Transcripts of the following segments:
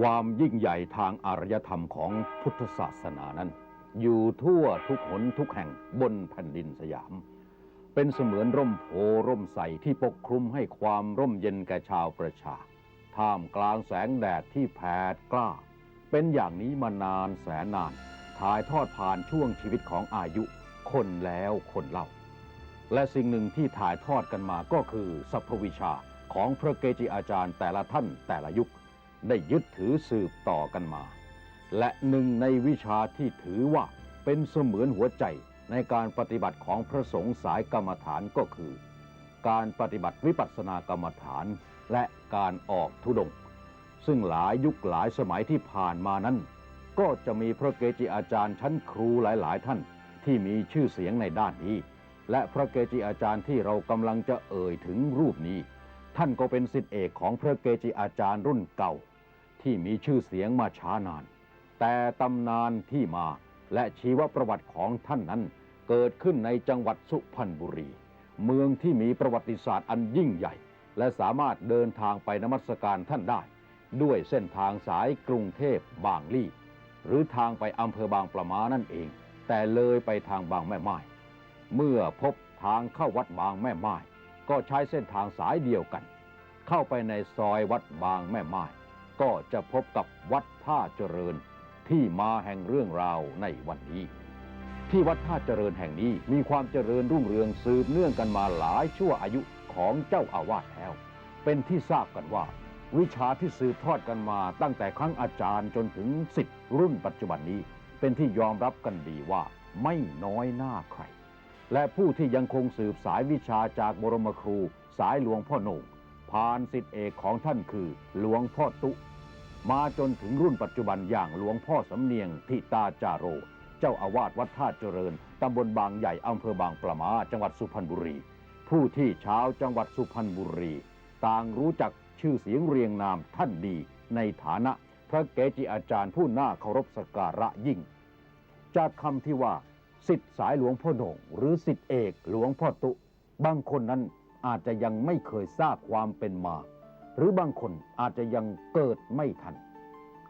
ความยิ่งใหญ่ทางอารยธรรมของพุทธศาสนานั้น อยู่ทั่วทุกหนทุกแห่งบนแผ่นดินสยาม เป็นเสมือนร่มโพร่มใสที่ปกคลุมให้ความร่มเย็นแก่ชาวประชา ท่ามกลางแสงแดดที่แผดกล้า เป็นอย่างนี้มานานแสนนาน ถ่ายทอดผ่านช่วงชีวิตของอายุ คนแล้วคนเล่า และสิ่งหนึ่งที่ถ่ายทอดกันมาก็คือสัพพวิชาของพระเกจิอาจารย์แต่ละท่านแต่ละยุค ได้ยึดถือสืบต่อกันมา และหนึ่งในวิชาที่ถือว่าเป็นเสมือนหัวใจในการปฏิบัติของพระสงฆ์สายกรรมฐานก็คือ การปฏิบัติวิปัสสนากรรมฐานและการออกธุดงค์ซึ่งหลายยุคหลายสมัยที่ผ่านมานั้น ก็จะมีพระเกจิอาจารย์ชั้นครูหลายๆ ท่านที่มีชื่อเสียงในด้านนี้ และพระเกจิอาจารย์ที่เรากำลังจะเอ่ยถึงรูปนี้ ท่านก็เป็นศิษย์เอกของพระเกจิอาจารย์รุ่นเก่า ที่มีชื่อเสียงมาช้านาน แต่ตำนานที่มาและชีวประวัติของท่านนั้น เกิดขึ้นในจังหวัดสุพรรณบุรี เมืองที่มีประวัติศาสตร์อันยิ่งใหญ่ และสามารถเดินทางไปนมัสการท่านได้ ด้วยเส้นทางสายกรุงเทพบางลี่ หรือทางไปอำเภอบางประมานั่นเอง แต่เลยไปทางบางแม่ไม้เมื่อพบทางเข้าวัดบางแม่ไม้ก็ใช้เส้นทางสายเดียวกัน เข้าไปในซอยวัดบางแม่ไม้ ก็จะพบกับวัดท่าเจริญที่มาแห่งเรื่องราวในวันนี้ ที่วัดท่าเจริญแห่งนี้มีความเจริญรุ่งเรืองสืบเนื่องกันมาหลายชั่วอายุของเจ้าอาวาสแล้ว เป็นที่ทราบกันว่า วิชาที่สืบทอดกันมาตั้งแต่ครั้งอาจารย์จนถึงสิทธิ์รุ่นปัจจุบันนี้ เป็นที่ยอมรับกันดีว่าไม่น้อยหน้าใคร และผู้ที่ยังคงสืบสายวิชาจากบรมครูสายหลวงพ่อโหน่ง ผ่านสิทธิเอกของท่านคือหลวงพ่อตุ มาจนถึงรุ่นปัจจุบันอย่างหลวงพ่อสำเนียงทิตาจาโร เจ้าอาวาสวัดท่าเจริญตำบลบางใหญ่อำเภอบางปละมาจังหวัดสุพรรณบุรี ผู้ที่ชาวจังหวัดสุพรรณบุรี ต่างรู้จักชื่อเสียงเรียงนามท่านดี ในฐานะพระเกจิอาจารย์ผู้น่าเคารพสักการะยิ่ง จากคำที่ว่าสิทธิสายหลวงพ่อโหน่งหรือสิทธิเอกหลวงพ่อตุ บางคนนั้น อาจจะยังไม่เคยทราบความเป็นมา หรือบางคนอาจจะยังเกิดไม่ทัน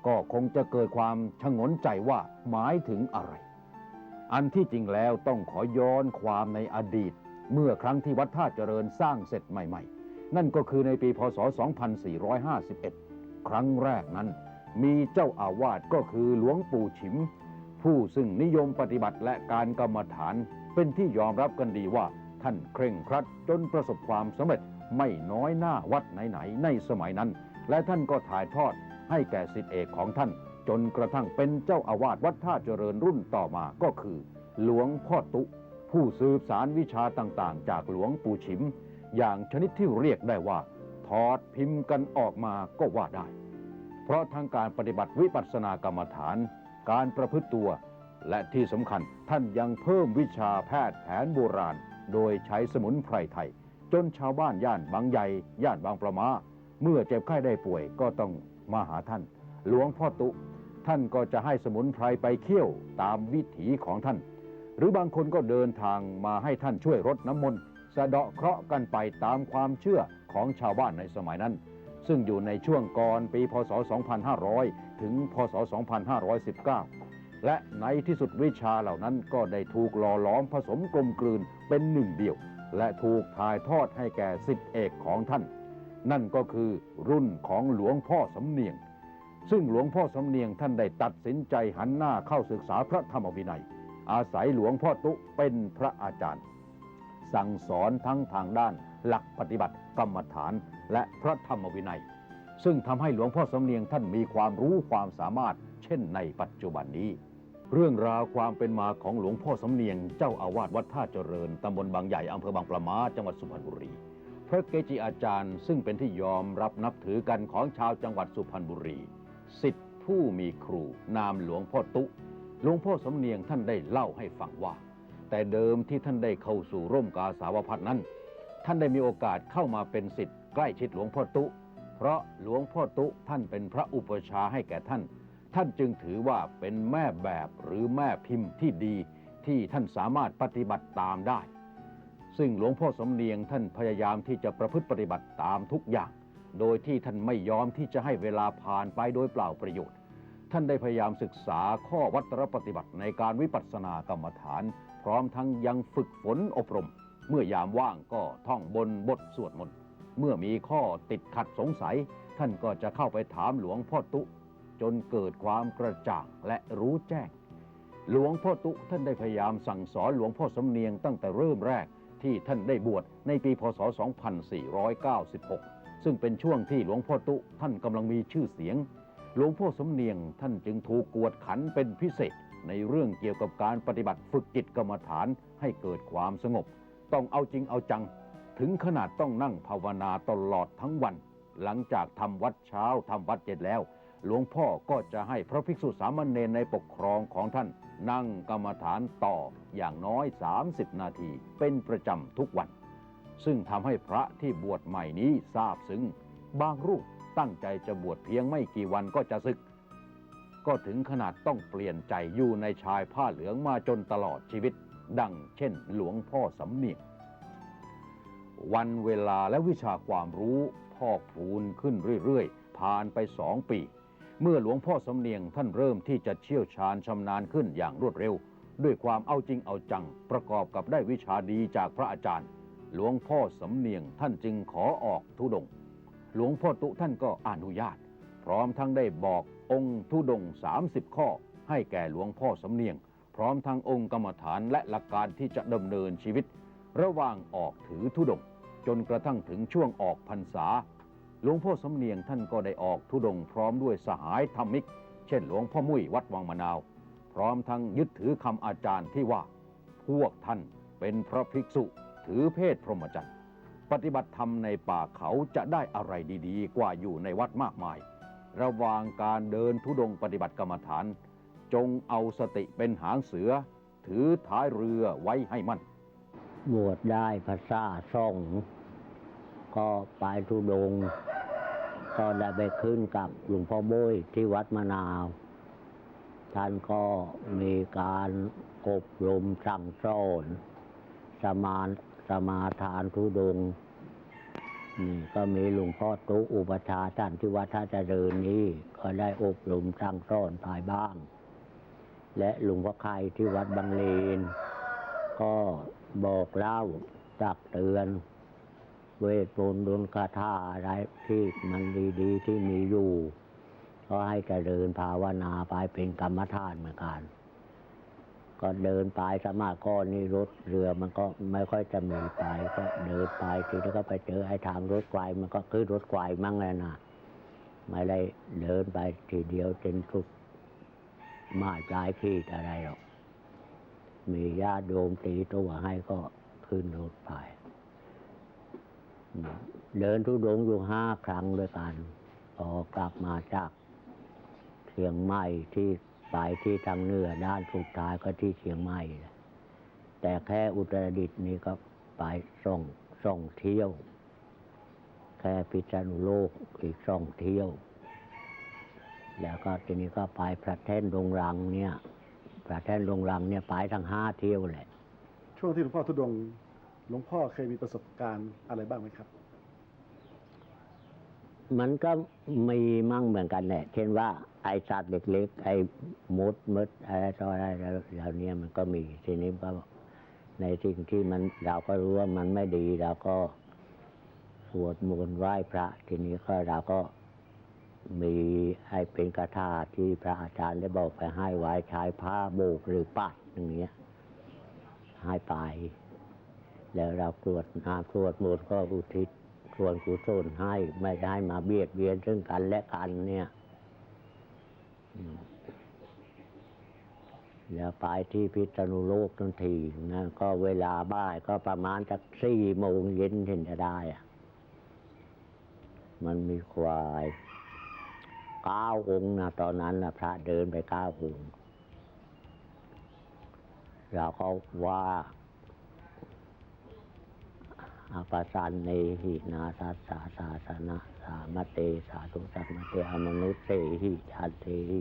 ก็คงจะเกิดความชงนใจว่าหมายถึงอะไร อันที่จริงแล้วต้องขอย้อนความในอดีต เมื่อครั้งที่วัดท่าเจริญสร้างเสร็จใหม่ ๆ นั่นก็คือในปีพศ 2451 ครั้งแรกนั้น มีเจ้าอาวาสก็คือหลวงปู่ฉิม ผู้ซึ่งนิยมปฏิบัติและการกรรมฐานเป็นที่ยอมรับกันดีว่า ท่านเคร่งครัดจนประสบความสำเร็จไม่น้อยหน้าวัดไหนๆในสมัยนั้น และท่านก็ถ่ายทอดให้แก่สิทธิเอกของท่าน จนกระทั่งเป็นเจ้าอาวาสวัดท่าเจริญรุ่นต่อมาก็คือ หลวงพ่อตุ ผู้สืบสารวิชาต่างๆ จากหลวงปู่ฉิม อย่างชนิดที่เรียกได้ว่า ถอดพิมพ์กันออกมาก็ว่าได้ เพราะทั้งการปฏิบัติวิปัสสนากรรมฐาน การประพฤติตัว และที่สำคัญท่านยังเพิ่มวิชาแพทย์แผนโบราณ โดยใช้สมุนไพรไทย จนชาวบ้านย่านบางใหญ่ย่านบางประมา เมื่อเจ็บไข้ได้ป่วยก็ต้องมาหาท่าน หลวงพ่อตุ ท่านก็จะให้สมุนไพรไปเคี่ยวตามวิถีของท่าน หรือบางคนก็เดินทางมาให้ท่านช่วยรดน้ำมนต์สะเดาะเคราะห์กันไปตามความเชื่อของชาวบ้านในสมัยนั้น ซึ่งอยู่ในช่วงก่อนปีพศ 2500 ถึงพศ 2519 และในที่สุดวิชาเหล่านั้นก็ได้ถูกหล่อหลอมผสมกลมกลืนเป็นหนึ่งเดียว และถูกถ่ายทอดให้แก่สิทธิเอกของท่าน นั่นก็คือรุ่นของหลวงพ่อสำเนียง ซึ่งหลวงพ่อสำเนียงท่านได้ตัดสินใจหันหน้าเข้าศึกษาพระธรรมวินัย อาศัยหลวงพ่อตุเป็นพระอาจารย์ สั่งสอนทั้งทางด้าน หลักปฏิบัติกรรมฐานและพระธรรมวินัย ซึ่งทำให้หลวงพ่อสำเนียงท่านมีความรู้ความสามารถเช่นในปัจจุบันนี้ เรื่องราวความเป็นมาของหลวงพ่อสำเนียง เจ้าอาวาสวัดท่าเจริญ ตำบลบางใหญ่ อำเภอบางปะมาจังหวัดสุพรรณบุรี พระเกจิอาจารย์ ซึ่งเป็นที่ยอมรับนับถือกันของชาวจังหวัดสุพรรณบุรี สิทธิผู้มีครูนามหลวงพ่อตุ หลวงพ่อสำเนียงท่านได้เล่าให้ฟังว่า แต่เดิมที่ท่านได้เข้าสู่ร่มกาสาวพัฒนั้น ท่านได้มีโอกาสเข้ามาเป็นสิทธิ์ใกล้ชิดหลวงพ่อตุ เพราะหลวงพ่อตุท่านเป็นพระอุปชาให้แก่ท่าน ท่านจึงถือว่าเป็นแม่แบบหรือแม่พิมพ์ที่ดีที่ท่านสามารถปฏิบัติตามได้ ซึ่งหลวงพ่อสำเนียงท่านพยายามที่จะประพฤติปฏิบัติตามทุกอย่าง โดยที่ท่านไม่ยอมที่จะให้เวลาผ่านไปโดยเปล่าประโยชน์ ท่านได้พยายามศึกษาข้อวัตรปฏิบัติในการวิปัสสนากรรมฐาน พร้อมทั้งยังฝึกฝนอบรม เมื่อยามว่างก็ท่องบนบทสวดมนต์เมื่อมีข้อติดขัดสงสัย ท่านก็จะเข้าไปถามหลวงพ่อตุ จนเกิดความกระจ่างและรู้แจ้ง หลวงพ่อตุท่านได้พยายามสั่งสอนหลวงพ่อสำเนียงตั้งแต่เริ่มแรกที่ท่านได้บวชในปีพศ 2496 ซึ่งเป็นช่วงที่หลวงพ่อตุท่านกำลังมีชื่อเสียง หลวงพ่อสำเนียงท่านจึงถูกกวดขันเป็นพิเศษ ในเรื่องเกี่ยวกับการปฏิบัติฝึกจิตกรรมฐานให้เกิดความสงบ ต้องเอาจริงเอาจัง ถึงขนาดต้องนั่งภาวนาตลอดทั้งวัน หลังจากทำวัดเช้าทำวัดเย็นแล้ว หลวงพ่อก็จะให้พระภิกษุสามเณรในปกครองของท่าน นั่งกรรมฐานต่ออย่างน้อย 30 นาทีเป็นประจำทุกวัน ซึ่งทำให้พระที่บวชใหม่นี้ทราบซึ้งบางรูปตั้งใจจะบวชเพียงไม่กี่วันก็จะศึก ก็ถึงขนาดต้องเปลี่ยนใจอยู่ในชายผ้าเหลืองมาจนตลอดชีวิต ดังเช่น หลวงพ่อสำเนียงวันเวลาและวิชาความรู้พอกพูนขึ้นเรื่อยๆ ผ่านไปสองปี เมื่อหลวงพ่อสำเนียงท่านเริ่มที่จะเชี่ยวชาญชำนาญขึ้นอย่างรวดเร็ว ด้วยความเอาจริงเอาจัง ประกอบกับได้วิชาดีจากพระอาจารย์ หลวงพ่อสำเนียงท่านจึงขอออกทุดง หลวงพ่อตุท่านก็อนุญาต พร้อมทั้งได้บอกองค์ทุดง 30 ข้อ ให้แก่หลวงพ่อสำเนียง พร้อมทั้งองค์กรรมฐานและหลักการที่จะดำเนินชีวิต ระหว่างออกถือทุดงจนกระทั่งถึงช่วงออกพรรษา หลวงพ่อสำเนียงท่านก็ได้ออกทุดงพร้อมด้วยสหายธรรมิก เช่นหลวงพ่อมุ้ยวัดวังมะนาว พร้อมทั้งยึดถือคำอาจารย์ที่ว่า พวกท่านเป็นพระภิกษุถือเพศพรหมจรรย์ปฏิบัติธรรมในป่าเขาจะได้อะไรดีๆ กว่าอยู่ในวัดมากมาย ระหว่างการเดินทุดงปฏิบัติกรรมฐาน จงเอาสติเป็นหางเสือ ถือท้ายเรือไว้ให้มั่นบวชได้ภาษาส่ง ก็ไปทุดง ก็ได้ไปขึ้นกับหลวงพ่อโบ้ยที่วัดมะนาว ท่านก็มีการอบรมสั่งสอนสมานสมาทานทุดงนี่ก็มีหลวงพ่อตุ๊อุปชาท่านที่วัดท่าเจริญนี้ ก็ได้อบรมสั่งสอนภายบ้าง และหลวงพ่อไข่ที่วัดบางเลน ก็บอกเล่าตักเตือน เวทมนต์ดนคาถาอะไรที่มันดีๆที่มีอยู่ ก็ให้เจริญภาวนาไปเป็นกรรมฐานเหมือนกัน ก็เดินไปสมาก่อนนี่รถเรือมันก็ไม่ค่อยจะมีไป ก็เดินไปทีนี้ก็ไปเจอไอ้ทางรถไฟมันก็คือรถไฟมั่งเลยนะไม่ได้เดินไปทีเดียวจนทุกมาจ่ายขีดอะไรหรอกมีญาติโยมตีตัวให้ก็ขึ้นรถไป เดินทุดงอยู่ห้าครั้งด้วยกันพอกลับมาจากเชียงใหม่ที่ไปที่ทางเหนือด้านสุดท้ายก็ที่เชียงใหม่ แต่แค่อุตรดิตถ์นี่ก็ไปส่งส่งเที่ยว แค่พิษณุโลกอีกส่งเที่ยว แล้วก็ทีนี้ก็ไปพระแท่นดงรังเนี่ยพระแท่นดงรังเนี่ยไปทั้งห้าเที่ยวแหละ ช่วงที่หลวงพ่อทุดง หลวงพ่อเคยมีประสบการณ์อะไรบ้างไหมครับ มันก็มีมั่งเหมือนกันแหละ เช่นว่าไอสัตว์เล็กๆไอมดมดอะไรต่ออะไรเหล่านี้มันก็มีทีนี้ก็ในสิ่งที่มันเราก็รู้ว่ามันไม่ดีเราก็สวดมนต์ไหว้พระ ทีนี้ก็เราก็มีให้เป็นกระถาที่พระอาจารย์ได้บอกไปให้ไว้ใช้ผ้าโบกหรือปัดอย่างเงี้ยให้ไป แล้วเราตรวจน้ำตรวจมนต์ก็อุทิศส่วนกุศลให้ไม่ได้มาเบียดเบียนซึ่งกันและกันเนี่ยแล้วไปที่พิษณุโลกทันทีนะก็เวลาบ่ายก็ประมาณจากสี่โมงเย็นเห็นจะได้อะมันมีควายเก้าองค์นะตอนนั้นนะพระเดินไปเก้าองค์เราก็ว่า อาปาสันเนหินาสัสสาสาสนะสามเตสาธุสัมมเตอมนุษย์เตหิชันเตหิ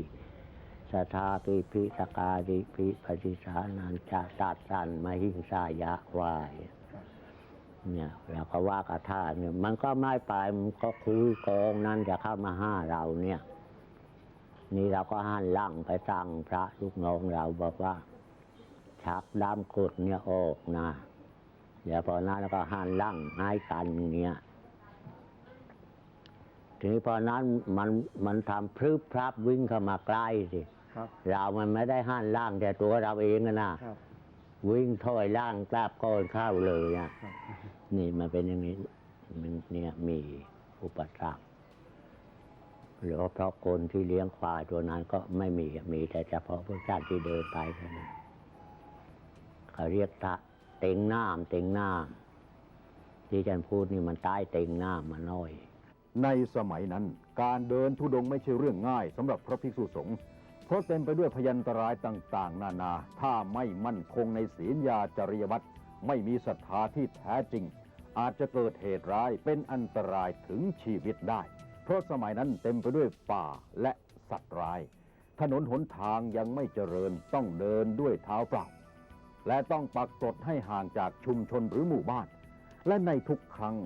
สทาปิพิสกาดิพิปฏิสานันจะตัดสันมหิงสายะวายเนี่ยแล้วก็ว่ากระท่าเนี่ยมันก็ไม่ไปมันก็คือกองนั้นจะเข้ามาห้าเราเนี่ย นี่เราก็หันหลังไปสั่งพระลูกน้องเราบอกว่า ชักด้ามกดเนี่ยออกนะ เดี๋ยวพอนั้นแล้วก็หันหลังให้กันเนี่ยทีนี้พอนั้นมันมันทำพรึบพรับวิ่งเข้ามาใกล้สิครับเรามันไม่ได้หันล่างแต่ตัวเราเองอะนะครับวิ่งถอยล่างกราบก้อนเข้าเลยอะครับนี่มันเป็นอย่างนี้มันเนี่ยมีอุปสรรคหรือว่าเพราะคนที่เลี้ยงควายตัวนั้นก็ไม่มีอะมีแต่เฉพาะพวกชาติที่เดินไปเท่านั้นเขาเรียกตะ เต็งน้ำเต็งน้ำที่ฉันพูดนี่มันใต้เต็งน้ำมันน้อย ในสมัยนั้นการเดินธุดงค์ไม่ใช่เรื่องง่ายสำหรับพระภิกษุสงฆ์เพราะเต็มไปด้วยพยันตรายต่าง ๆ นานา ถ้าไม่มั่นคงในศีลยาจริยวัตรไม่มีศรัทธาที่แท้จริง อาจจะเกิดเหตุร้ายเป็นอันตรายถึงชีวิตได้ เพราะสมัยนั้นเต็มไปด้วยป่าและสัตว์ร้าย ถนนหนทางยังไม่เจริญต้องเดินด้วยเท้าเปล่า และต้องปักกฎให้ห่างจากชุมชนหรือหมู่บ้าน และในทุกครั้ง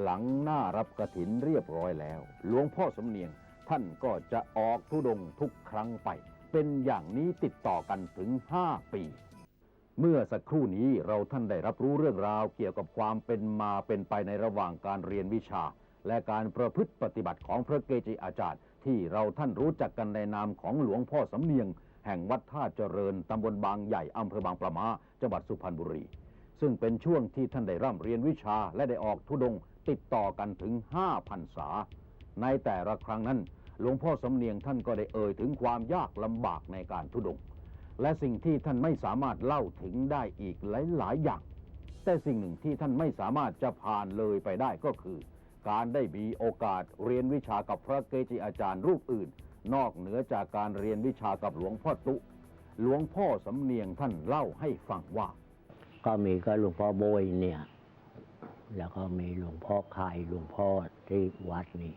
หลังหน้ารับกระถินเรียบร้อยแล้ว หลวงพ่อสำเนียงท่านก็จะออกทุดงทุกครั้งไป เป็นอย่างนี้ติดต่อกันถึง5ปี เมื่อสักครู่นี้เราท่านได้รับรู้เรื่องราวเกี่ยวกับความเป็นมาเป็นไปในระหว่างการเรียนวิชา และการประพฤติปฏิบัติของพระเกจิอาจารย์ ที่เราท่านรู้จักกันในนามของหลวงพ่อสำเนียง แห่งวัดท่าเจริญตำบลบางใหญ่อำเภอบางปะมาจังหวัดสุพรรณบุรี ซึ่งเป็นช่วงที่ท่านได้ร่ำเรียนวิชาและได้ออกทุดงติดต่อกันถึง5พรรษา ในแต่ละครั้งนั้น หลวงพ่อสำเนียงท่านก็ได้เอ่ยถึงความยากลำบากในการทุดง และสิ่งที่ท่านไม่สามารถเล่าถึงได้อีกหลาย ๆ อย่าง แต่สิ่งหนึ่งที่ท่านไม่สามารถจะผ่านเลยไปได้ก็คือ การได้มีโอกาสเรียนวิชากับพระเกจิอาจารย์รูปอื่น นอกเหนือจากการเรียนวิชากับหลวงพ่อตุ หลวงพ่อสำเนียงท่านเล่าให้ฟังว่า ก็มีก็หลวงพ่อโบยเนี่ย แล้วก็มีหลวงพ่อไข่หลวงพ่อที่วัดนี่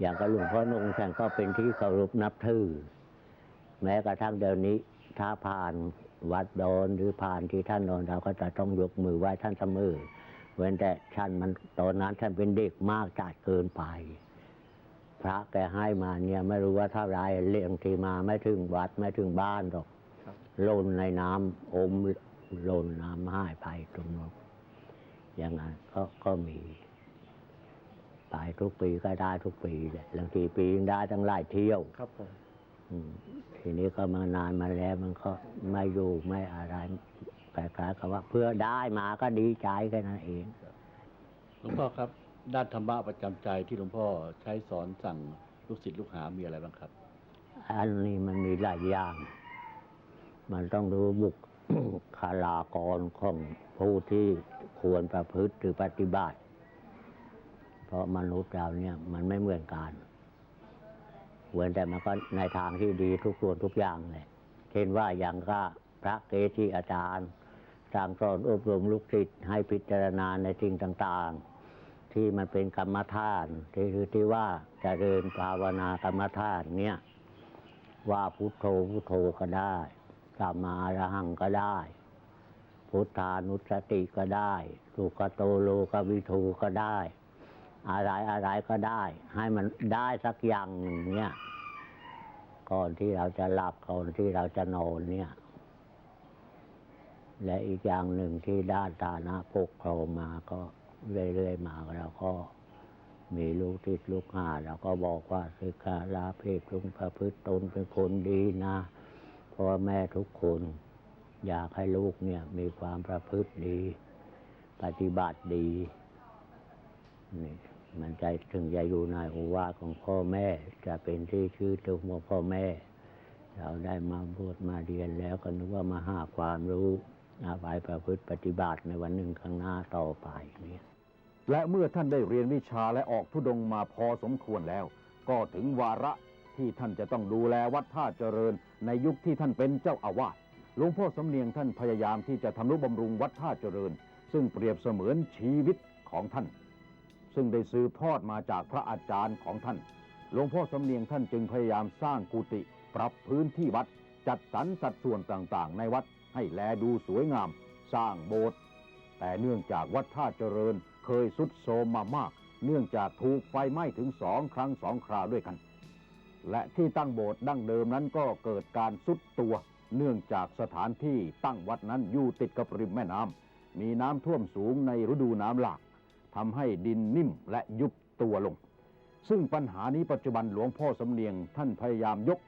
อย่างกับหลวงพ่อนงท่านก็เป็นที่เคารพนับถือ แม้กระทั่งเดี๋ยวนี้ถ้าผ่านวัดโดนหรือผ่านที่ท่านนอนเราก็จะต้องยกมือไหว้ท่านเสมอเว้นแต่ท่านมันตอนนั้นท่านเป็นเด็กมากจัดเกินไป พระแกให้มาเนี่ยไม่รู้ว่าเท่าไรเลี้ยงที่มาไม่ถึงวัดไม่ถึงบ้านหรอกครับหล่นในน้ำอมหล่นน้ำให้ไปตรงนั้นอย่างนั้นก็ก็มีตายทุกปีก็ได้ทุกปีแหละบางทีปียังได้ตั้งหลายเที่ยวครับผมอืมทีนี้ก็มานานมาแล้วมันก็ไม่อยู่ไม่อะไรคล้ายๆกับว่าเพื่อได้มาก็ดีใจแค่นั้นเองหลวงพ่อครับ ด้านธรรมะประจำใจที่หลวงพ่อใช้สอนสั่งลูกศิษย์ลูกหามีอะไรบ้างครับ อันนี้มันมีหลายอย่าง มันต้องดูบุคคลากรของผู้ที่ควรประพฤติหรือปฏิบัติ เพราะมนุษย์เราเนี่ยมันไม่เหมือนกันเหมือนแต่มันก็ในทางที่ดีทุกส่วนทุกอย่างเลยเช่นว่าอย่างก็พระเกจิอาจารย์สั่งสอนอบรมลูกศิษย์ให้พิจารณาในสิ่งต่างๆ ที่มันเป็นกรรมฐานที่คือที่ว่าจเจริญภาวนากรรมฐานเนี่ยว่าพุทโธพุทโธก็ได้สัมมาอรหังก็ได้ พุทธานุสติก็ได้สุกโตโลกวิทูก็ได้ อะไรอะไรก็ได้ ให้มันได้สักอย่างหนึ่งเนี่ยก่อนที่เราจะหลับก่อนที่เราจะนอนเนี่ย และอีกอย่างหนึ่งที่ด้านฐานะปกครองมาก็ เรื่อยๆมาเราก็มีลูกติดลูกหาเราก็บอกว่าศึกษาลาเพศลุงประพฤติตนเป็นคนดีนะพ่อแม่ทุกคน อยากให้ลูกเนี่ยมีความประพฤติดี ปฏิบัติดีนี่มันใจถึงจะอยู่ในโอวาของพ่อแม่ จะเป็นที่ชื่อถึงของพ่อแม่ เราได้มาบวชมาเรียนแล้วก็นึกว่ามาหาความรู้เอาไปประพฤติปฏิบัติในวันหนึ่งข้างหน้าต่อไปเนี่ย และเมื่อท่านได้เรียนวิชาและออกทุดงมาพอสมควรแล้ว ก็ถึงวาระที่ท่านจะต้องดูแลวัดท่าเจริญ ในยุคที่ท่านเป็นเจ้าอาวาสหลวงพ่อสำเนียงท่านพยายามที่จะทำนุบำรุงวัดท่าเจริญ ซึ่งเปรียบเสมือนชีวิตของท่าน ซึ่งได้สืบทอดมาจากพระอาจารย์ของท่านหลวงพ่อสำเนียงท่านจึงพยายามสร้างกุฏิปรับพื้นที่วัด จัดสรรสัดส่วนต่างๆ ในวัดให้แลดูสวยงาม สร้างโบสถ์แต่เนื่องจากวัดท่าเจริญ เคยสุดโทมมามาก เนื่องจากถูกไฟไหม้ถึงสองครั้งสองคราวด้วยกัน และที่ตั้งโบสถ์ดั้งเดิมนั้นก็เกิดการสุดตัว เนื่องจากสถานที่ตั้งวัดนั้นอยู่ติดกับริมแม่น้ำมีน้ำท่วมสูงในฤดูน้ำหลากทำให้ดินนิ่มและยุบตัวลง ซึ่งปัญหานี้ปัจจุบันหลวงพ่อสำเนียงท่านพยายามยก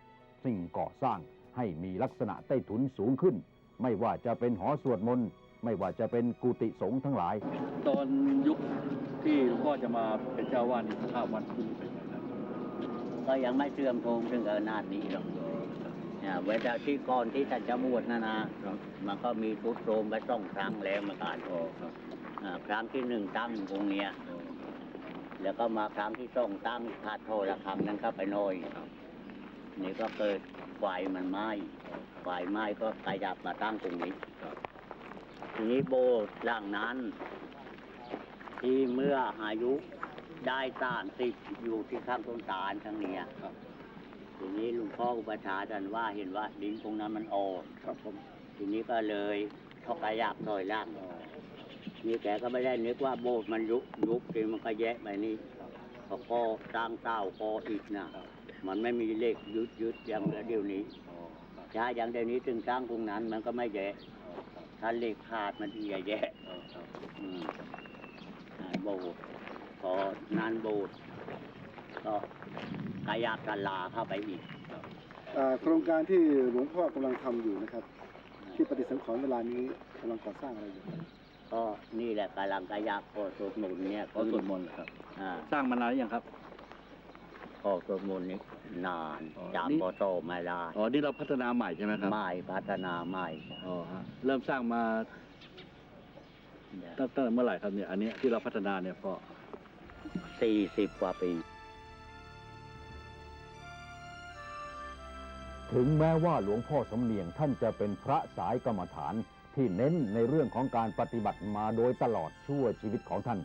สิ่งก่อสร้างให้มีลักษณะใต้ถุนสูงขึ้น ไม่ว่าจะเป็นหอสวดมนต์ ไม่ว่าจะเป็นกุฏิสงฆ์ทั้งหลาย ตอนยุคที่หลวงพ่อจะมาเป็นเจ้าวาดนี่สภาพวัดที่นี่เป็นไงครับก็ยังไม่เสื่อมโทรมถึงขนาดนี้หรอกเนี่ยเวลาที่ก่อนที่ท่านจะบวชนะนะมันก็มีทุดโทรมไปสองครั้งแล้วเหมือนกันอ๋อครับอ่าครั้งที่หนึ่งตั้งองค์เนี้ยอ๋อแล้วก็มาครั้งที่สองตั้งพาดโทระครั้งนั้นก็ไปหน่อยครับนี่ก็เกิดไฟมันไหม้ไฟไหม้ก็ขยับมาตั้งตรงนี้ ครับทีนี้โบสถ์หลังนั้น ที่เมื่ออายุได้สร้างติดอยู่ที่ข้างต้นตาลทั้งเนี้ยครับทีนี้หลวงพ่ออุปชฌาย์ท่านว่าเห็นว่าดินตรงนั้นมันอ่อนครับผมทีนี้ก็เลยทอกระยักถอยล่างอ๋อนี่แกก็ไม่ได้นึกว่าโบสถ์มันยุบยุบทีมันก็แยะไปนี่พอก็สร้างเต้าก็อีกนะมันไม่มีเหล็กยึดยึดอย่างเดี๋ยวนี้อ๋อครับใช้อย่างเดี๋ยวนี้ถึงสร้างตรงนั้นมันก็ไม่แยะอ๋อครับ ถ้าเหล็กขาดมันถึงจะแยะอ๋อครับอืมนานโบสถ์พอนานโบสถ์ก็กายากลาเข้าไปอีกอ่าโครงการที่หลวงพ่อกำลังทำอยู่นะครับ ที่ปฏิสังขรณ์เวลานี้กำลังก่อสร้างอะไรอยู่ครับก็นี่แหละกำลังกายากพอสวดมนต์เนี่ยขอสวดมนต์เหรอครับอ่าสร้างมานานหรือยังครับ พอสวดมนต์นี่นานอ๋อจามนี่ พอโตไม่ได้อ๋อ นี่เราพัฒนาใหม่ใช่ไหมครับ ไม่พัฒนาไม่อ๋อฮะ เริ่มสร้างมาตั้งแต่เมื่อไหร่ครับเนี่ย อันเนี้ยที่เราพัฒนาเนี่ยพ่อสี่สิบกว่าปี ถึงแม้ว่าหลวงพ่อสำเนียงท่านจะเป็นพระสายกรรมฐานที่เน้นในเรื่องของการปฏิบัติมาโดยตลอดชั่วชีวิตของท่าน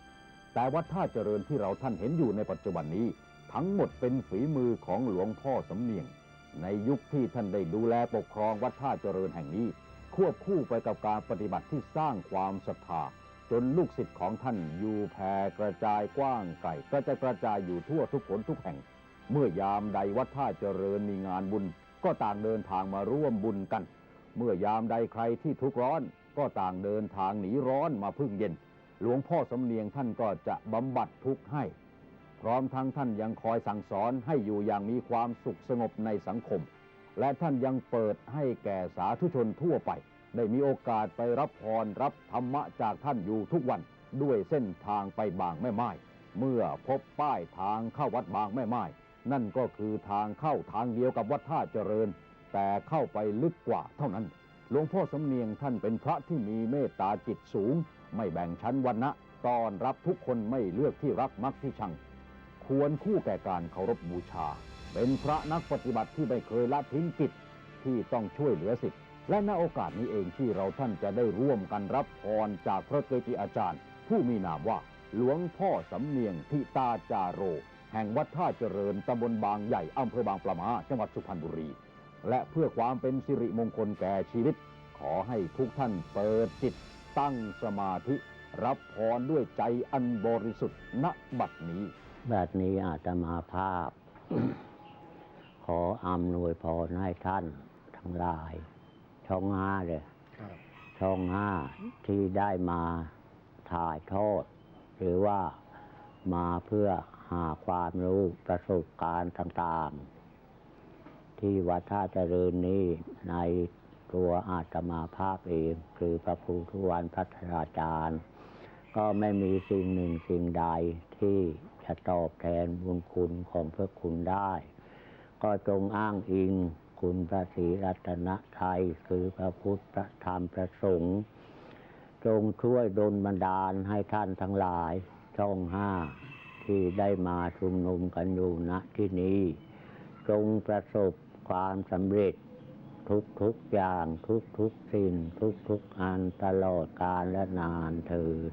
แต่วัดท่าเจริญที่เราท่านเห็นอยู่ในปัจจุบันนี้ ทั้งหมดเป็นฝีมือของหลวงพ่อสำเนียง ในยุคที่ท่านได้ดูแลปกครองวัดท่าเจริญแห่งนี้ ควบคู่ไปกับการปฏิบัติที่สร้างความศรัทธาจนลูกศิษย์ของท่านอยู่แผ่กระจายกว้างไกลก็จะกระจายอยู่ทั่วทุกคนทุกแห่ง เมื่อยามใดวัดท่าเจริญมีงานบุญ ก็ต่างเดินทางมาร่วมบุญกัน เมื่อยามใดใครที่ทุกข์ร้อน ก็ต่างเดินทางหนีร้อนมาพึ่งเย็น หลวงพ่อสำเนียงท่านก็จะบำบัดทุกข์ให้ พร้อมทั้งท่านยังคอยสั่งสอนให้อยู่อย่างมีความสุขสงบในสังคม และท่านยังเปิดให้แก่สาธุชนทั่วไป ได้มีโอกาสไปรับพรรับธรรมะจากท่านอยู่ทุกวันด้วยเส้นทางไปบางแม่ไม้เมื่อพบป้ายทางเข้าวัดบางแม่ไม้นั่นก็คือทางเข้าทางเดียวกับวัดท่าเจริญ แต่เข้าไปลึกกว่าเท่านั้นหลวงพ่อสำเนียงท่านเป็นพระที่มีเมตตาจิตสูง ไม่แบ่งชั้นวรรณะต้อนรับทุกคนไม่เลือกที่รักมักที่ชัง ควรคู่แก่การเคารพบูชา เป็นพระนักปฏิบัติที่ไม่เคยละทิ้งกิจที่ต้องช่วยเหลือสิทธิ์และณโอกาสนี้เองที่เราท่านจะได้ร่วมกันรับพรจากพระเกจิอาจารย์ ผู้มีนามว่า หลวงพ่อสำเนียงทิตาจาโร แห่งวัดท่าเจริญตำบลบางใหญ่อำเภอบางปะมาจังหวัดสุพรรณบุรี และเพื่อความเป็นสิริมงคลแก่ชีวิต ขอให้ทุกท่านเปิดจิตตั้งสมาธิ รับพรด้วยใจอันบริสุทธิ์ณบัดนี้ บบนี้อาตมาภาพ ขออำนวยพรให้ท่านทั้งหลาย ช่องห้าเลยครับช่องห้าที่ได้มาถ่ายทอดหรือว่ามาเพื่อหาความรู้ประสบการณ์ต่างๆ ที่วัดท่าเจริญนี้ในตัวอาตมาภาพเอง คือพระครูทุวันพัฒนาจารย์ ก็ไม่มีสิ่งหนึ่งสิ่งใดที่ จะตอบแทนบุญคุณของพระคุณได้ ก็จงอ้างอิงคุณพระศรีรัตนไทยคือพระพุทธพระธรรมพระสงฆ์จงช่วยดลบันดาลให้ท่านทั้งหลาย ช่องห้าที่ได้มาชุมนุมกันอยู่ณที่นี้ จงประสบความสำเร็จทุกทุกอย่างทุกทุกสิ่งทุกทุกอันตลอดกาลและนานเทิน